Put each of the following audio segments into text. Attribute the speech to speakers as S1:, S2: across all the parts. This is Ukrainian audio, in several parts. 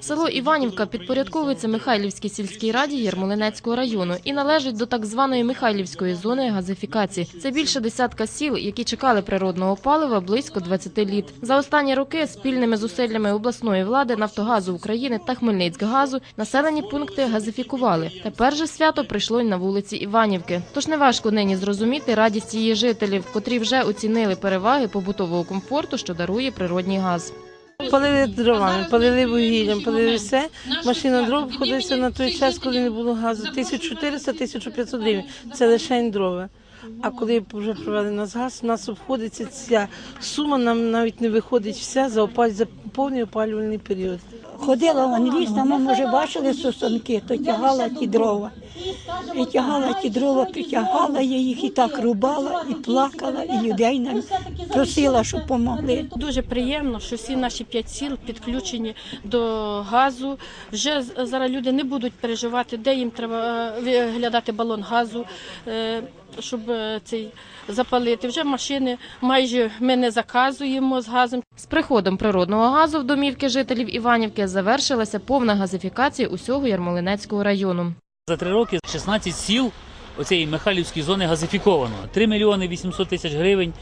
S1: Село Іванівка підпорядковується Михайлівській сільській раді Єрмолинецького району і належить до так званої Михайлівської зони газифікації. Це більше десятка сіл, які чекали природного палива близько 20 літ. За останні роки спільними зусиллями обласної влади, Нафтогазу України та Хмельницькгазу населені пункти газифікували. Тепер же свято прийшло й на вулиці Іванівки. Тож неважко нині зрозуміти радість її жителів, котрі вже оцінили переваги побутового комфорту, що дарує природній газ.
S2: Палили дровами, палили вугіллям, палили все. Машина дров входиться на той час, коли не було газу. 1400-1500 гривень. Це лише дрова. А коли вже провели нас газ, у нас обходиться ця сума, нам навіть не виходить вся за, опаль... за повний опалювальний період.
S3: Ходила в англійсь, там ми може бачили сосонки, то тягала ті дрова. І тягала ті дрова, притягала я їх і так рубала, і плакала, і людей нам просила, щоб помогли.
S4: Дуже приємно, що всі наші п'ять сіл підключені до газу. Вже зараз люди не будуть переживати, де їм треба е, виглядати балон газу, е, щоб е, цей запалити. Вже машини майже ми не заказуємо з газом.
S1: З приходом природного газу в домівки жителів Іванівки завершилася повна газифікація усього Ярмолинецького району.
S5: За три роки 16 сіл оцієї Михайлівської зони газифіковано. 3 мільйони 800 тисяч гривень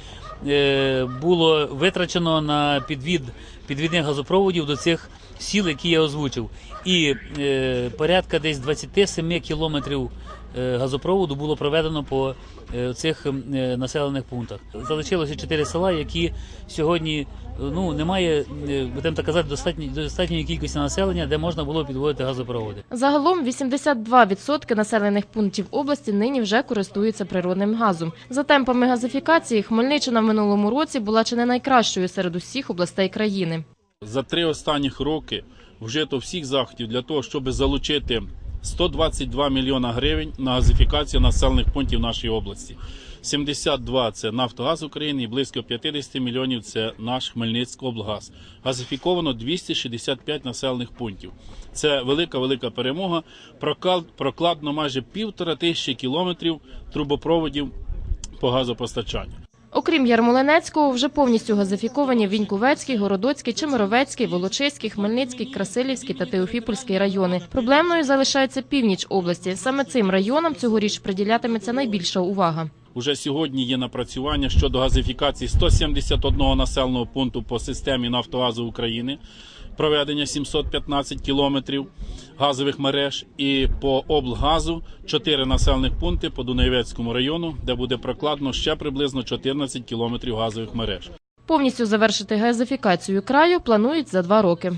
S5: е, було витрачено на підвід підвідних газопроводів до цих сіл, які я озвучив. І е, порядка десь 27 кілометрів газопроводу було проведено по е, цих е, населених пунктах. Залишилося 4 села, які сьогодні е, ну немає, е, будемо так казати, достатньої достатньої кількості населення, де можна було підводити газопроводи.
S1: Загалом 82% населених пунктів області нині вже користуються природним газом. За темпами газифікації Хмельниччина в минулому році була чи не найкращою серед усіх областей країни.
S6: За три останніх роки вжито всіх заходів для того, щоб залучити 122 мільйона гривень на газифікацію населених пунктів нашої області. 72 – це Нафтогаз України і близько 50 мільйонів – це наш Хмельницький облгаз. Газифіковано 265 населених пунктів. Це велика-велика перемога. Прокал- Прокладено майже півтора тисячі кілометрів трубопроводів по газопостачанню.
S1: Окрім Ярмолинецького, вже повністю газифіковані Віньковецький, Городоцький, Чемеровецький, Волочиський, Хмельницький, Красилівський та Теофіпольський райони. Проблемною залишається північ області. Саме цим районам цьогоріч приділятиметься найбільша увага.
S6: Уже сьогодні є напрацювання щодо газифікації 171 населеного пункту по системі Нафтогазу України, проведення 715 кілометрів газових мереж і по облгазу чотири населених пункти по Дунаєвецькому району, де буде прокладено ще приблизно 14 кілометрів газових мереж.
S1: Повністю завершити газифікацію краю планують за два роки.